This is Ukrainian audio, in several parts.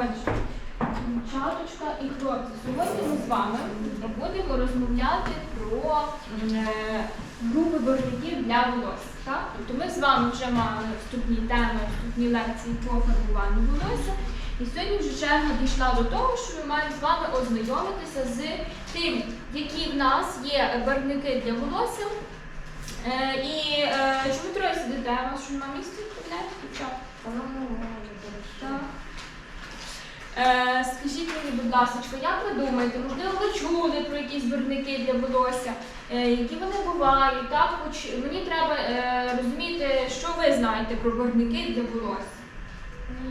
Отже, дівчаточка і хлопці, сьогодні ми з вами будемо розмовляти про е, групи барвників для волосся. Так? Тобто ми з вами вже мали вступні теми, вступні лекції по фарбуванню волосся. І сьогодні вже черга дійшла до того, що ми маємо з вами ознайомитися з тим, які в нас є барвники для волосся. Е, і е, чому троє сидите? У вас що немає місця? Так. Е, скажіть мені, будь ласка, як ви думаєте, можливо, ви чули про якісь барвники для волосся, е, які вони бувають, так? Хоч мені треба е, розуміти, що ви знаєте про барвники для волосся.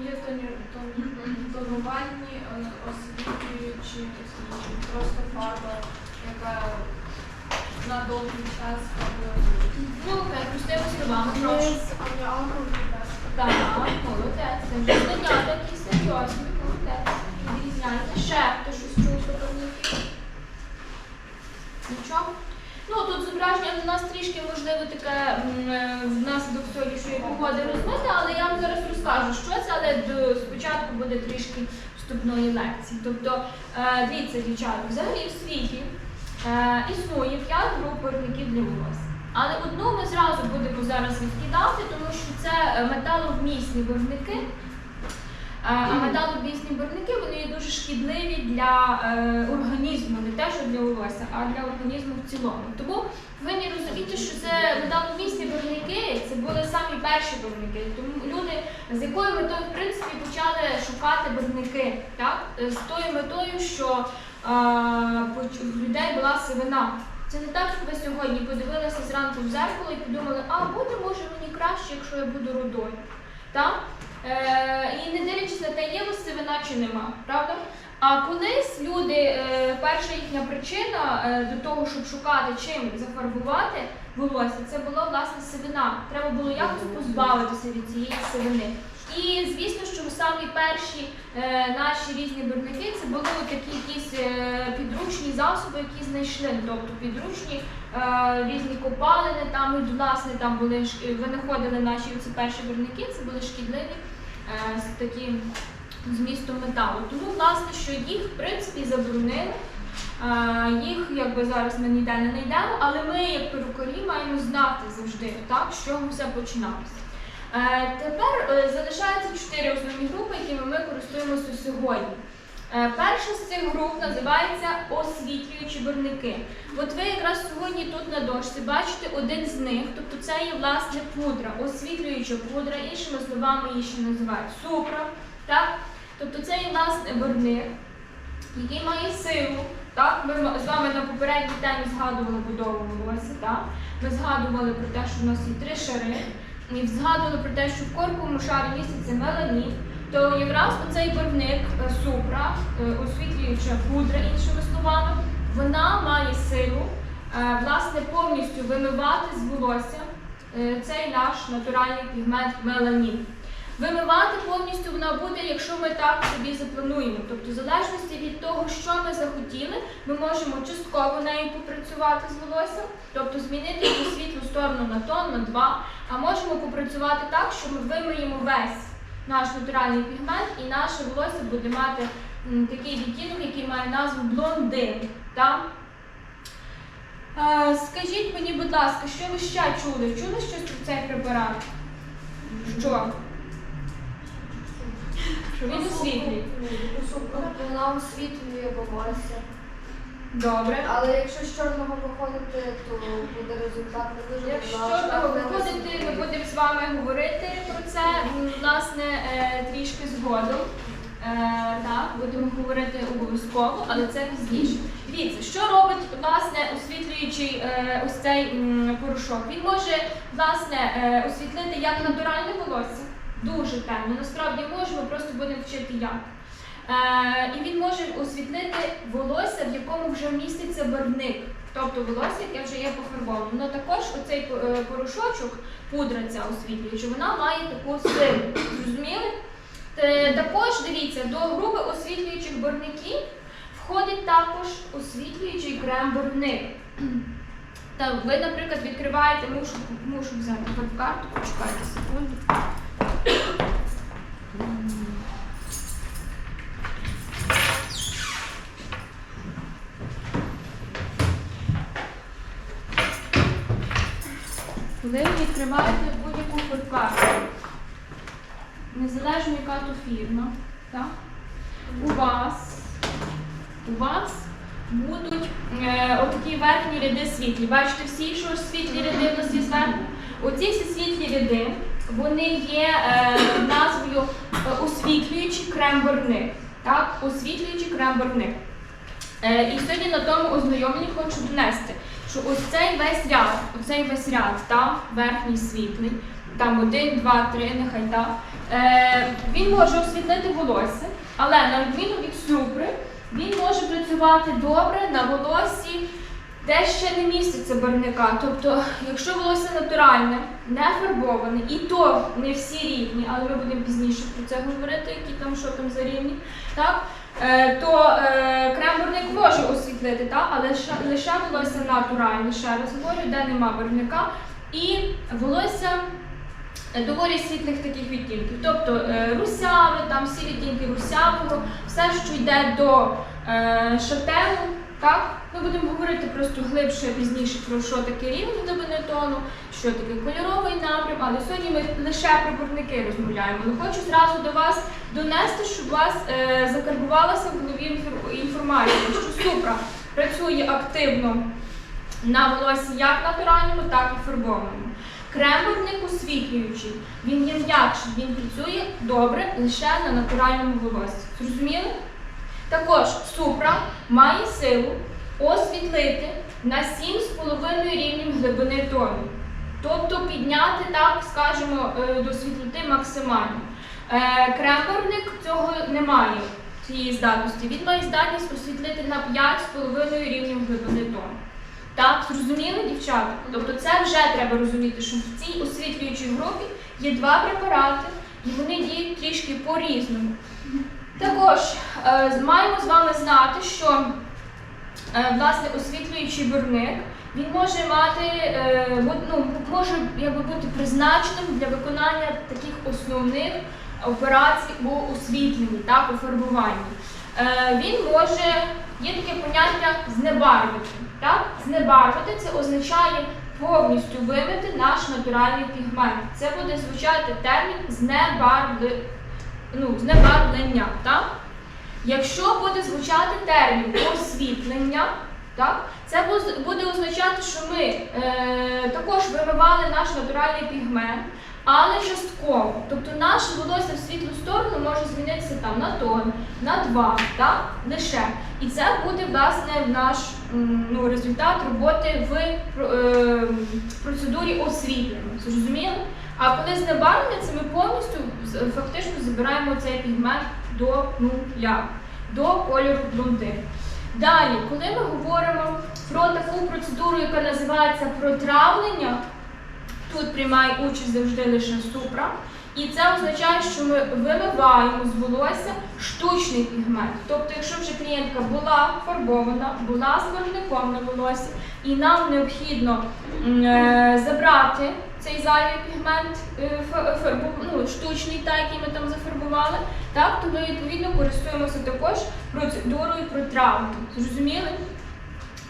Є тоні- тонувальні, е, освітлюючі, просто фарба, яка на довгий час. Ну, окей, простими словами, прошу. Так, молодець. Це вже такі серйозні. Відрізняйте. Ще хто щось чув про барвники? Нічого? Ну, тут зображення у нас трішки, можливо, таке е, внаслідок сьогоднішньої погоди розмите, але я вам зараз розкажу, що це, але до, спочатку буде трішки вступної лекції. Тобто, е, дивіться, дівчата, взагалі в світі е, існує 5 груп барвників для волосся. Але одну ми зразу будемо зараз відкидати, тому що це е, металовмісні барвники. Е, А металовмісні барвники вони є дуже шкідливі для е, організму, не те, що для волосся, а для організму в цілому. Тому ви не розумієте, що це металовмісні барвники, це були самі перші барвники. Тому люди з якою метою в принципі почали шукати барвники, так? З тою метою, що е, в людей була сивина. Це не так, що ви сьогодні подивилися зранку в зеркало і подумали, а буде може мені краще, якщо я буду рудою. Так? Е, і не дивлячись на те, є сивина чи нема, правда? А колись люди, е, перша їхня причина е, до того, щоб шукати чим зафарбувати волосся, це була власне сивина. Треба було якось позбавитися від цієї сивини. І звісно, що самі перші е, наші різні барвники це були такі якісь е, підручні засоби, які знайшли. Тобто підручні е, різні копалини, там і власне там були винаходили наші ці перші барвники, це були шкідливі таким змістом металу. Тому власне, що їх в принципі заборонили. Їх якби зараз ми ніде не знайдемо, але ми, як перукарі, маємо знати завжди, так, з чого все починалося. Е, Тепер е, залишаються чотири основні групи, якими ми користуємося сьогодні. Е, Перша з цих груп називається освітлюючі барвники. От ви якраз сьогодні тут на дошці бачите один з них, тобто це є власне пудра, освітлююча пудра, іншими словами її ще називають супра. Так? Тобто це є власне барвник, який має силу. Так? Ми з вами на попередній темі згадували будову волосся. Ми згадували про те, що в нас є три шари, і згадували про те, що в корковому шарі міститься меланін, то якраз оцей барвник е, супра, е, освітлююча пудра, іншими словами, вона має силу е, власне повністю вимивати з волосся цей наш натуральний пігмент меланін. Вимивати повністю вона буде, якщо ми так собі заплануємо. Тобто, в залежності від того, що ми захотіли, ми можемо частково нею попрацювати з волоссям, тобто змінити її світлу сторону на тон, на два, а можемо попрацювати так, що ми вимиємо весь наш натуральний пігмент, і наше волосся буде мати такий відтінок, який має назву блондин. Е, скажіть мені, будь ласка, що ви ще чули? Чули щось про цей препарат? Що? Він освітлює? Вона освітлює волосся. Добре. Але якщо з чорного виходити, то буде результат не дуже Якщо добрий. ви виходите, ми будемо з вами говорити про це, власне, е, трішки згодом. Е, Так, будемо говорити обов'язково, але це пізніше. Дивіться, що робить власне освітлюючий е, ось цей м, порошок? Він може власне е, освітлити як натуральне волосся, дуже темно. Насправді може, ми просто будемо вчити як. Е, і він може освітлити волосся, в якому вже міститься барвник. Тобто волосся, яке вже є пофарбоване. Ну також оцей е, порошочок, пудра ця освітлююча, вона має таку силу. Зрозуміли? Те- Також дивіться, до групи освітлюючих барвників входить також освітлюючий крем-барвник. Ви, наприклад, відкриваєте, мушу, мушу взяти карту, почекайте секунду. Коли ви відкриваєте будь-яку форкасту, незалежно яка то фірма, так? у вас у вас будуть е, отакі верхні ряди світлі. Бачите, всі, що світлі ряди в нас є зверху, оці всі світлі ряди вони є е, назвою е, освітлюючий крем-барвник. Так, освітлюючий крем-барвник. Е, і сьогодні на тому ознайомленні хочу донести, що ось цей весь ряд, оцей весь ряд, там верхній світлий, там один, два, три, нехай так. Е, він може освітлити волосся, але на відміну від супри, він може працювати добре на волоссі, де ще не міститься барвника. Тобто, якщо волосся натуральне, не фарбоване, і то не всі рівні, але ми будемо пізніше про це говорити, які там що там за рівні, так? Е, то е, крем-барвник може освітлити, так? але лише, лише волосся натуральне, ще раз говорю, де нема барвника. І волосся е, доволі світлих таких відтінків. Тобто е, русяве, там всі відтінки русявого, все, що йде до шатену, так? Ми будемо говорити просто глибше пізніше про що таке рівень глибини тону, що таке кольоровий напрям, але сьогодні ми лише про барвники розмовляємо. Але хочу зразу до вас донести, щоб у вас е, закарбувалася в голові інфор- інформація, що супра працює активно на волосі як натуральному, так і фарбованому. Крем-барвник освітлюючий, він є м'якший, він працює добре лише на натуральному волосі. Зрозуміли? Також супра має силу освітлити на 7,5 рівнів глибини тону. Тобто підняти, так скажемо, е, до світлоти максимально. Е, Кремберник цього не має цієї здатності. Він має здатність освітлити на 5,5 рівнів глибини тону. Так, зрозуміли, дівчата? Тобто це вже треба розуміти, що в цій освітлюючій групі є два препарати, і вони діють трішки по-різному. Також е, маємо з вами знати, що е, власне освітлюючий бурник він може мати е, ну, може якби бути призначеним для виконання таких основних операцій у освітленні, так, у фарбуванні. Він може, є таке поняття знебарвити. Так? Знебарвити це означає повністю вимити наш натуральний пігмент. Це буде звучати термін знебарвли, ну, знебарвлення. Так? Якщо буде звучати термін освітлення, так, це буде означати, що ми е, також вимивали наш натуральний пігмент, але частково. Тобто наше волосся в світлу сторону може змінитися там на тон, на два, так, лише. І це буде власне наш ну, результат роботи в е, процедурі освітлення. Зрозуміли? А коли знебарвлення, ми повністю фактично забираємо цей пігмент до нуля, до кольору блондин. Далі, коли ми говоримо про таку процедуру, яка називається протравлення, тут приймає участь завжди лише супра. І це означає, що ми вимиваємо з волосся штучний пігмент. Тобто, якщо вже клієнтка була фарбована, була з барвником на волосі, і нам необхідно е, забрати цей зайвий пігмент е, ну, штучний, та, який ми там зафарбували, так, то ми відповідно користуємося також процедурою протравки. Зрозуміли?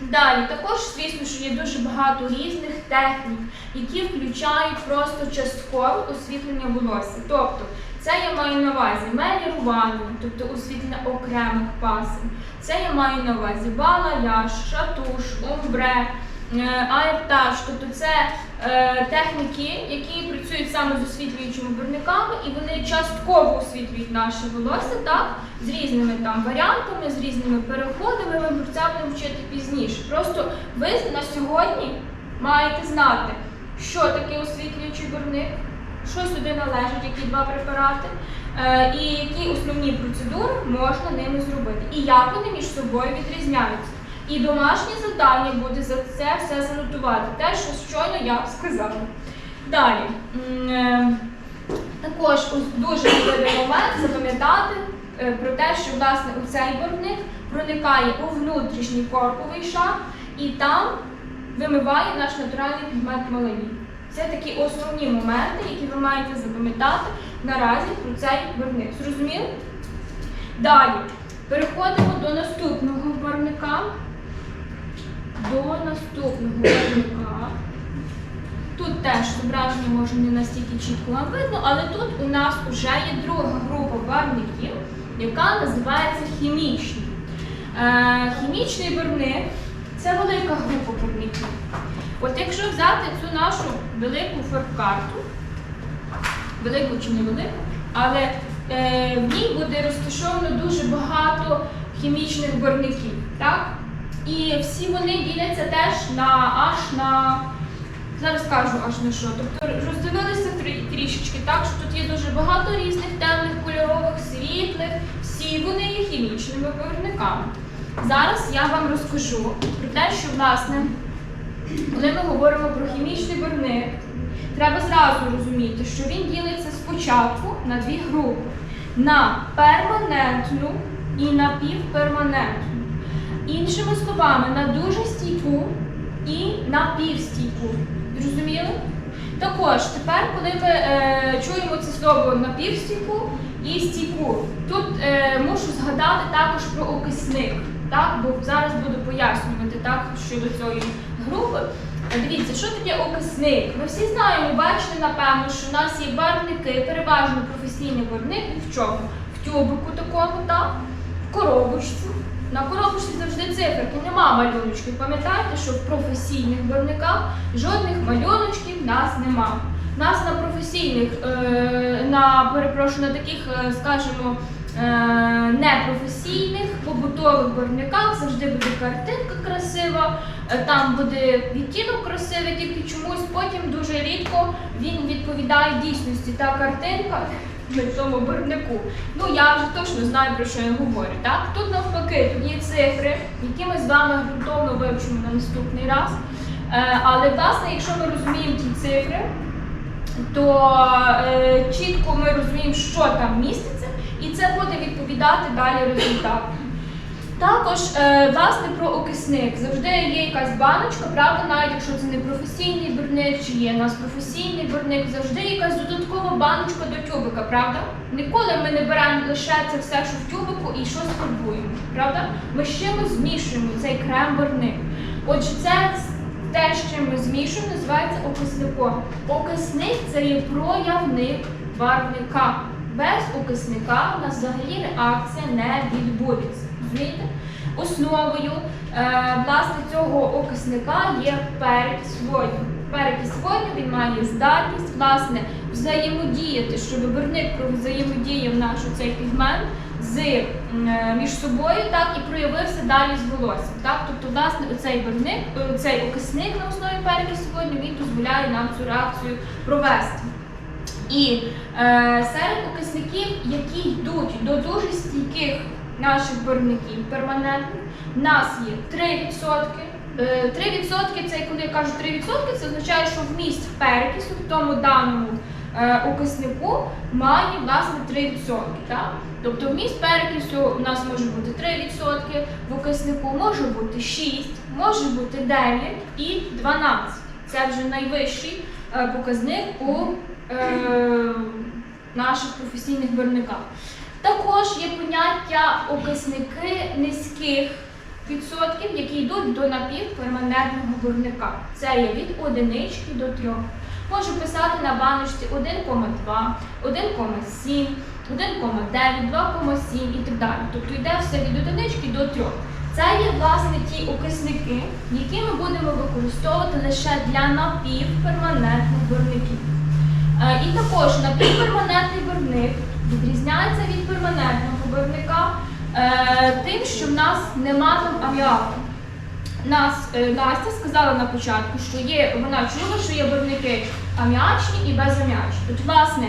Далі, також, звісно, що є дуже багато різних технік, які включають просто часткове освітлення волосся. Тобто, це я маю на увазі мелірування, тобто освітлення окремих пасин. Це я маю на увазі балаяж, шатуш, умбре, е, аєртаж, тобто це техніки, які працюють саме з освітлюючими барвниками, і вони частково освітлюють наше волосся, так, з різними там варіантами, з різними переходами. Ми про це будемо вчити пізніше. Просто ви на сьогодні маєте знати, що таке освітлюючий барвник, що сюди належать, які два препарати, е, і які основні процедури можна ними зробити, і як вони між собою відрізняються. І домашнє завдання буде за це все занотувати, те, що щойно я сказала. Далі. Е, Також дуже важливий момент запам'ятати е, про те, що власне цей барвник проникає у внутрішній корковий шар і там вимиває наш натуральний пігмент меланін. Це такі основні моменти, які ви маєте запам'ятати наразі про цей барвник. Зрозуміли? Далі переходимо до наступного барвника. До наступного барвника. Тут теж зображення може не настільки чітко вам видно, але тут у нас вже є друга група барвників, яка називається хімічні. Е, хімічний барвник це велика група барвників. От якщо взяти цю нашу велику фарбкарту, велику чи не велику, але е, в ній буде розташовано дуже багато хімічних барвників. Так? І всі вони діляться теж на аж на. Зараз кажу аж на що. Тобто роздивилися трішечки так, що тут є дуже багато різних темних, кольорових, світлих, всі вони є хімічними барвниками. Зараз я вам розкажу про те, що власне, коли ми говоримо про хімічний барвник, треба зразу розуміти, що він ділиться спочатку на дві групи: на перманентну і напівперманентну. Іншими словами, на дуже стійку і напівстійку. Зрозуміли? Також тепер, коли ми е, чуємо це слово напівстійку і стійку, тут е, мушу згадати також про окисник, так? бо зараз буду пояснювати так, щодо цієї групи. Дивіться, що таке окисник? Ми всі знаємо, бачите, напевно, що в нас є барвники, переважно професійний барвник в чому? В тюбику такому, так? в коробочці. На коробочці завжди циферки, нема малюночків. Пам'ятаєте, що в професійних барвниках жодних малюночків нас нема. Нас на професійних, е, на перепрошую, на таких, е, скажімо, е, непрофесійних побутових барвниках завжди буде картинка красива, там буде відтінок красивий, тільки чомусь потім дуже рідко він відповідає дійсності. Та картинка на цьому барвнику. Ну я вже точно знаю про що я говорю. Так тут навпаки, тут є цифри, які ми з вами грунтовно вивчимо на наступний раз. Е, але власне, якщо ми розуміємо ті цифри, то е, чітко ми розуміємо, що там міститься, і це буде відповідати далі результату. Також, е, власне, про окисник. Завжди є якась баночка, правда, навіть якщо це не професійний барник, чи є у нас професійний барник, завжди якась додаткова баночка до тюбика, правда? Ніколи ми не беремо лише це все, що в тюбику, і щось фарбуємо, правда? Ми з змішуємо цей крем-барник. Отже, це те, з чим ми змішуємо, називається окисником. Окисник це є проявник барвника. Без окисника у нас взагалі реакція не відбудеться. Розумієте? Основою е, власне цього окисника є перекись водню. Перекись водню він має здатність власне взаємодіяти, щоб барвник взаємодіяв наш цей пігмент з е, між собою, так і проявився далі з волоссям. Так, тобто, власне, оцей барвник, е, цей окисник на основі перекису водню, він дозволяє нам цю реакцію провести. І е, серед окисників, які йдуть до дуже стійких наших барвників перманентних, в нас є 3%. Е, 3% це коли я кажу 3%, це означає, що вміст перекису в тому даному е, окиснику має власне 3%. Так? Тобто вміст перекису у нас може бути 3%, в окиснику може бути 6, може бути 9 і 12. Це вже найвищий е, показник у е, наших професійних барвниках. Також є поняття окисники низьких відсотків, які йдуть до напівперманентного барвника. Це є від одинички до трьох. Можу писати на баночці 1,2, 1,7, 1,9, 2,7 і так далі. Тобто йде все від одинички до трьох. Це є власне ті окисники, які ми будемо використовувати лише для напівперманентних барвників. Е, І також напівперманентний барвник відрізняється від перманентного барвника е, тим, що в нас нема там аміаку. Нас е, Настя сказала на початку, що є, вона чула, що є барвники аміачні і безаміачні. От, власне,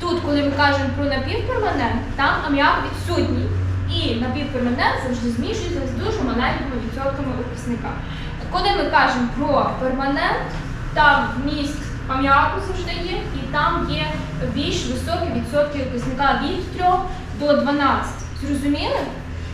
тут, коли ми кажемо про напівперманент, там аміак відсутній. І напівперманент завжди змішується з дуже маленькими відсотками окисника. Коли ми кажемо про перманент, там вміст аміаку завжди є, і там є більш високі відсотки окисника від 3 до 12. Зрозуміли?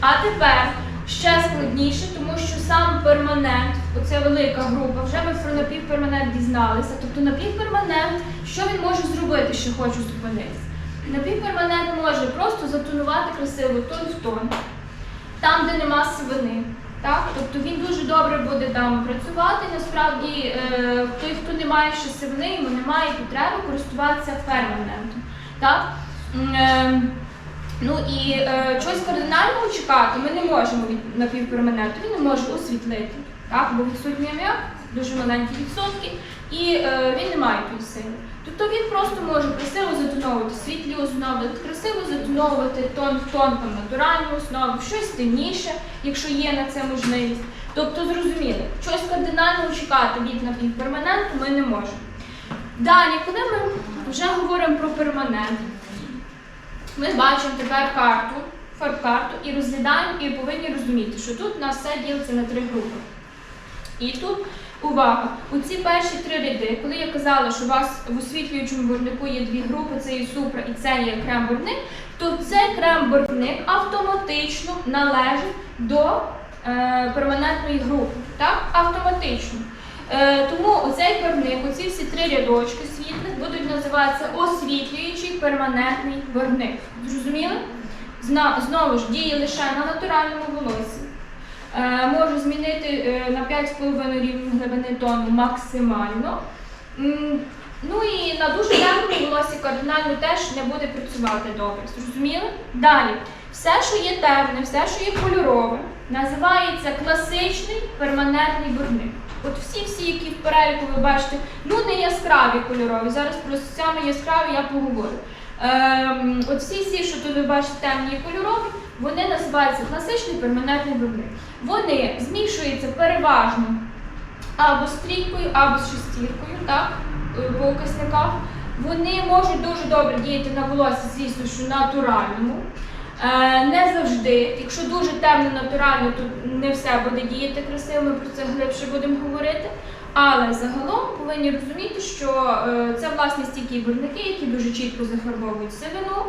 А тепер ще складніше, тому що сам перманент, оце велика група, вже ми про напівперманент дізналися. Тобто напівперманент, що він може зробити, що хочу зупинитися? Напівперманент може просто затонувати красиво тон в тон, там, де нема сивини, Так? Тобто він дуже добре буде там працювати. Насправді, е, той, хто не має ще сивини, йому немає потреби користуватися перманентом. Так? Е, Ну і е, щось кардинального чекати ми не можемо від напівперманенту, він не може освітлити, так? бо відсутній аміак, дуже маленькі відсотки, і е, він не має тої сили. Тобто він просто може красиво затоновувати світлі основи, красиво затоновувати тон в тон там, натуральні основи, в щось темніше, якщо є на це можливість. Тобто зрозуміли, щось кардинального чекати від напівперманенту ми не можемо. Далі, коли ми вже говоримо про перманент, ми бачимо тепер карту, фарб-карту і розглядаємо і повинні розуміти, що тут у нас все ділиться на три групи. І тут увага! У ці перші три ряди, коли я казала, що у вас в освітлюючому борнику є дві групи, це є супра і це є крем-борник, то цей крем-борник автоматично належить до е, перманентної групи. Так? Автоматично. Е, тому оцей барвник, оці всі три рядочки світлих будуть називатися освітлюючий перманентний барвник. Зрозуміли? Знову ж діє лише на натуральному волосі. Е, може змінити е, на 5,5 рівень глибини тону максимально. Ну і на дуже темному волосі кардинально теж не буде працювати добре. Зрозуміли? Далі. Все, що є темне, все, що є кольорове, називається класичний перманентний барвник. От всі-всі, які в переліку ви бачите, ну не яскраві кольорові. Зараз про саме яскраві я поговорю. Ем, от всі всі, що тут ви бачите темні і кольорові, вони називаються класичний перманентний барвник. Вони змішуються переважно або з трійкою, або з шестіркою, так, е, по указниках. Вони можуть дуже добре діяти на волосся, звісно, що натуральному. Е, не завжди. Якщо дуже темно натурально, то не все буде діяти красиво, ми про це глибше будемо говорити. Але загалом повинні розуміти, що е, це власне стійкі барвники, які дуже чітко зафарбовують сивину.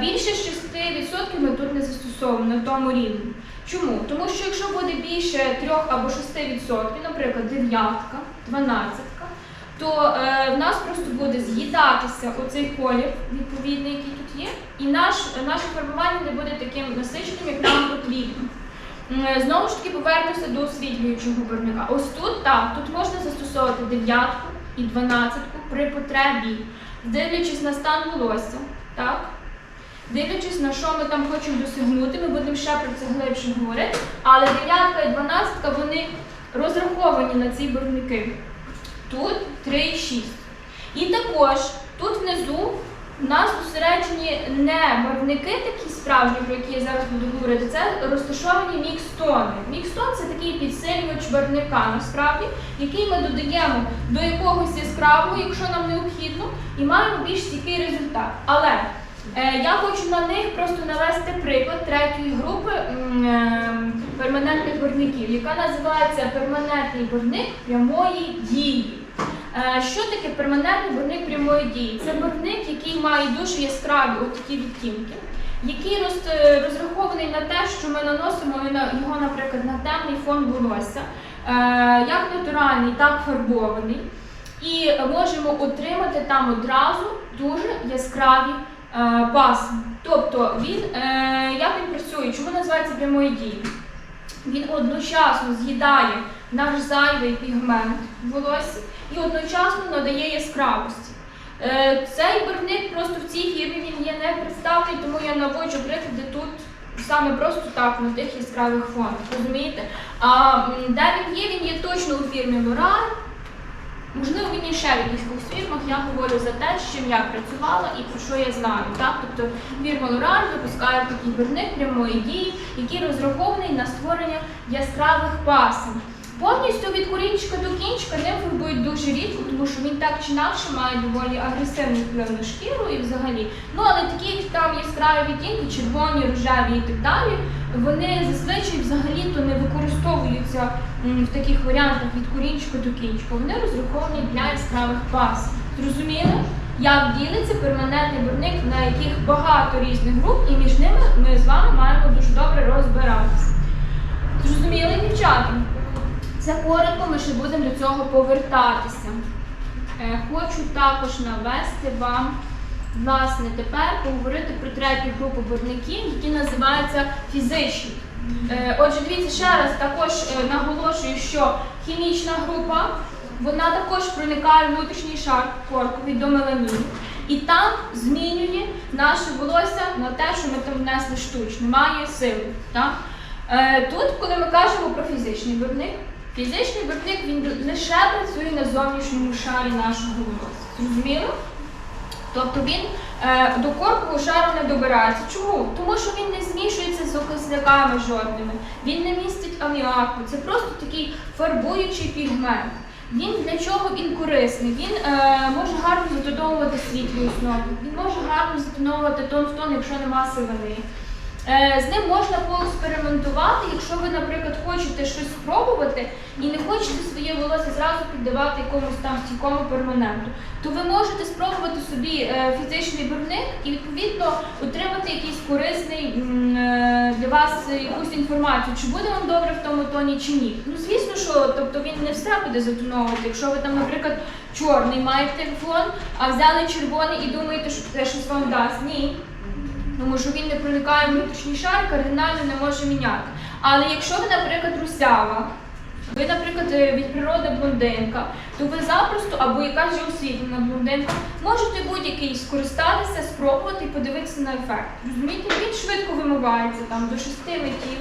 Більше 6% ми тут не застосовуємо на тому рівні. Чому? Тому що якщо буде більше 3 або 6%, наприклад, дев'ятка, дванадцятка, то е, в нас просто буде з'їдатися оцей колір відповідний, який тут є, і наш, наше фарбування не буде таким насиченим, як нам потрібно. Знову ж таки повернуся до освітлюючого барвника. Ось тут так, тут можна застосовувати дев'ятку і дванадцятку при потребі, дивлячись на стан волосся, так? Дивлячись на що ми там хочемо досягнути, ми будемо ще про це глибше говорити. Але дев'ятка і дванадцятка вони розраховані на ці барвники. Тут 3,6. І також тут внизу у нас зосереджені не барвники такі справжні, про які я зараз буду говорити, це розташовані мікстони. Мікстон це такий підсилювач барвника, насправді, який ми додаємо до якогось яскравого, якщо нам необхідно, і маємо більш стійкий результат. Але я хочу на них просто навести приклад третьої групи е, перманентних барвників, яка називається перманентний барвник прямої дії. Е, Що таке перманентний барвник прямої дії? Це барвник, який має дуже яскраві от такі відтінки, який е, розрахований на те, що ми наносимо його, наприклад, на темний фон волосся, е, як натуральний, так фарбований. І можемо отримати там одразу дуже яскраві е, пасми. Тобто він, е, як він працює, чому називається прямої дії? Він одночасно з'їдає наш зайвий пігмент в волосі і одночасно надає яскравості. Е, Цей барвник просто в цій фірмі він є не представлений, тому я наводжу приклади тут саме просто так, на тих яскравих фонах. Розумієте? А де він є, він є точно у фірмі L'Oreal. Можливо, в якихось фірмах. Я говорю за те, з чим я працювала і про що я знаю. Так? Тобто фірма Лораль випускає такий барвник прямої дії, який розрахований на створення яскравих пасм. Повністю від корінчика до кінчика ним фарбують дуже рідко, тому що він так чи інакше має доволі агресивну вплив на шкіру і взагалі. Ну але такі там яскраві відтінки, червоні, рожеві і так далі, вони зазвичай взагалі-то не використовуються в таких варіантах від корінчика до кінчика. Вони розраховані для яскравих пасм. Зрозуміли? Як ділиться перманентний барвник, на яких багато різних груп, і між ними ми з вами маємо дуже добре розбиратися. Зрозуміли, дівчата? Це коротко, ми ще будемо до цього повертатися. Е, Хочу також навести вам, власне, тепер поговорити про третю групу барвників, які називаються фізичні. Е, Отже, дивіться ще раз також е, наголошую, що хімічна група вона також проникає в внутрішній шар корковий до меламіну. І там змінює наше волосся на те, що ми там внесли штучно, має силу. Так? Тут, коли ми кажемо про фізичний виробник, фізичний виробник він лише працює на зовнішньому шарі нашого волосся. Зрозуміло? Тобто він е, до коркового шару не добирається. Чому? Тому що він не змішується з окисниками жодними, він не містить аміаку. Це просто такий фарбуючий пігмент. Він для чого він корисний? Він е, може гарно затоновувати світлі основи, він може гарно затоновувати тон в тон, якщо нема сивини. Е, з ним можна поекспериментувати, якщо ви, наприклад, хочете щось спробувати і не хочете своє волосся зразу піддавати якомусь там стійкому перманенту, то ви можете спробувати собі е, фізичний барвник і відповідно отримати якийсь корисний е, для вас якусь інформацію, чи буде вам добре в тому тоні чи ні. Ну звісно, що тобто він не все буде затоновувати. Якщо ви там, наприклад, чорний маєте фон, а взяли червоний і думаєте, що це щось вам дасть. Ні. Тому що він не проникає в внутрішній шар, кардинально не може міняти. Але якщо ви, наприклад, русява, ви, наприклад, е, від природи блондинка, то ви запросто, або якась же освітлена блондинка, можете будь-який скористатися, спробувати і подивитися на ефект. Розумієте, він швидко вимивається там до шести миттів.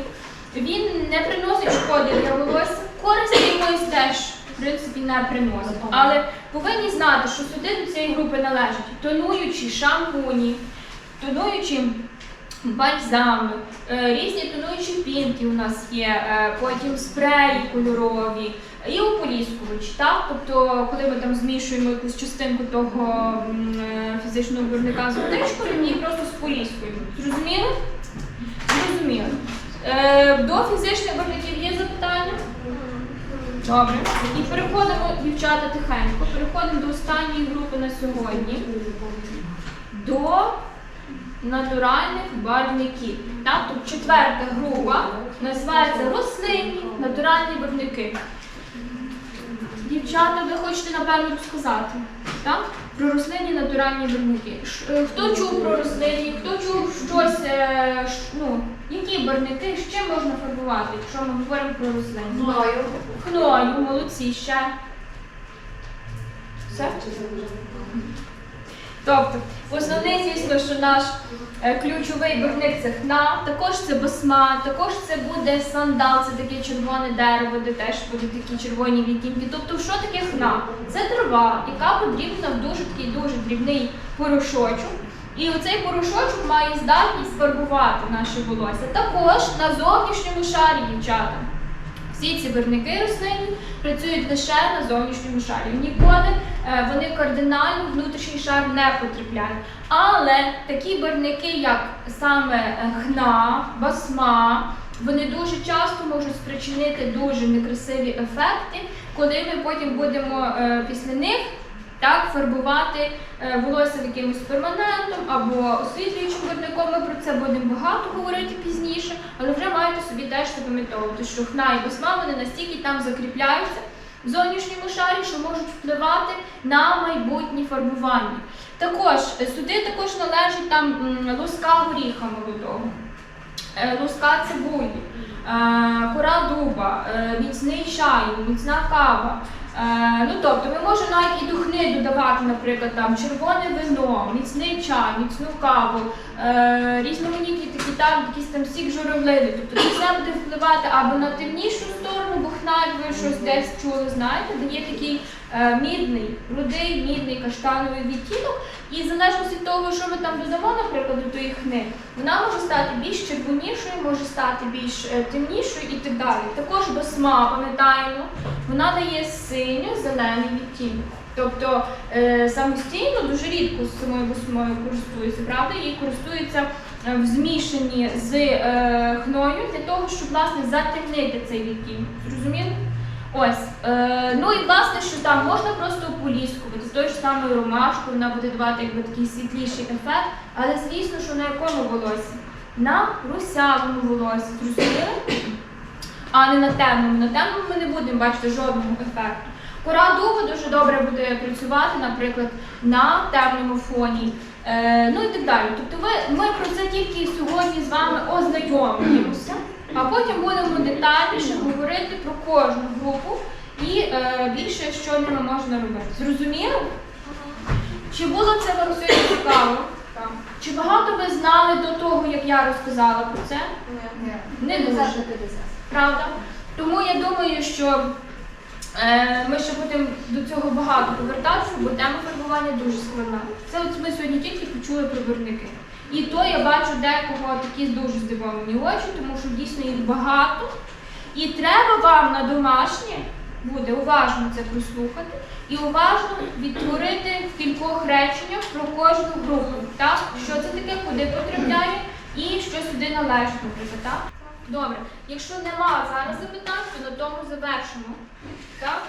Він не приносить шкоди для волосся, користі якоїсь теж в принципі не приносить. Але повинні знати, що сюди до цієї групи належать тонуючі шампуні, тонуючі бальзами, е, різні тонуючі пінки у нас є, е, потім спреї кольорові і ополіскувачі. Так? Тобто, коли ми там змішуємо якусь частинку того е, фізичного виробника з водичкою, ми її просто споліскуємо. Зрозуміли? Зрозуміли. До фізичних виробників є запитання? Добре. І переходимо, дівчата, тихенько. Переходимо до останньої групи на сьогодні. До натуральних барвників. Тобто четверта група називається рослинні натуральні барвники. Дівчата, ви хочете напевно розказати так? про рослинні натуральні барвники. Е, Хто чув про рослинні, хто чув щось, е, ну, які барвники, з чим можна фарбувати, якщо ми говоримо про рослинні? Мною. Хною, молодці ще. Все? Тобто, основний, звісно, що наш е, ключовий барвник це хна, також це басма, також це буде сандал, це таке червоне дерево, де теж будуть такі червоні відтінки. Тобто, що таке хна? Це трава, яка подрібна в дуже такий дуже дрібний порошочок. І оцей порошочок має здатність фарбувати наше волосся. Також на зовнішньому шарі, дівчата. Всі ці барвники рослинні працюють лише на зовнішньому шарі. Ніколи вони кардинально внутрішній шар не потрапляють. Але такі барвники, як саме е, хна, басма, вони дуже часто можуть спричинити дуже некрасиві ефекти, коли ми потім будемо е, після них так, фарбувати е, волосся якимось перманентом або освітлюючим виробником. Ми про це будемо багато говорити пізніше, але вже маєте собі теж запам'ятовувати, що хна і басма вони настільки там закріпляються в зовнішньому шарі, що можуть впливати на майбутнє фарбування. Також е, сюди також належить там луска горіха молодого, е, луска цибулі, е, кора дуба, міцний чай, міцна кава. Е, ну тобто ми можемо навіть і духни додавати, наприклад, там червоне вино, міцний чай, міцну каву, е, різноманітні такі там, якісь там сік журавлини. Тобто це все буде впливати або на темнішу сторону, бо хна, ви щось десь чули, знаєте, дає такий мідний, рудий, мідний каштановий відтінок. І в залежності від того, що ми там додамо, наприклад, до тої хни, вона може стати більш червонішою, може стати більш е, темнішою і так далі. Також басма, пам'ятаємо, вона дає синьо-зелений відтінок. Тобто е, самостійно дуже рідко з самою басмою користуються, правда? Її користуються е, в змішанні з е, хною для того, щоб власне затемнити цей відтінок. Зрозуміли? Ось. Е, ну і власне, що там можна просто ополіскувати з тою ж самою ромашкою, вона буде давати якби такий світліший ефект, але звісно, що на якому волосі? На русявому волосі. Зрозуміли? а не на темному. На темному ми не будемо бачити жодного ефекту. Кора дуба дуже добре буде працювати, наприклад, на темному фоні. Е, ну і так далі. Тобто ви, ми про це тільки сьогодні з вами ознайомлюємося. А потім будемо детальніше говорити про кожну групу і е, більше, що ними можна робити. Зрозуміло? Чи було це вам сьогодні цікаво? Чи багато ви знали до того, як я розказала про це? Ні. Не 50 дуже. Правда? Тому я думаю, що е, ми ще будемо до цього багато повертатися, бо тема фарбування дуже складна. Це от ми сьогодні тільки почули про виробники. І то я бачу декого такі дуже здивовані очі, тому що дійсно їх багато. І треба вам на домашнє буде уважно це прослухати і уважно відтворити в кількох реченнях про кожну групу. Так? Що це таке, куди потрапляє і що сюди належить, наприклад. Так? Добре, якщо нема зараз запитань, то на тому завершимо. Так?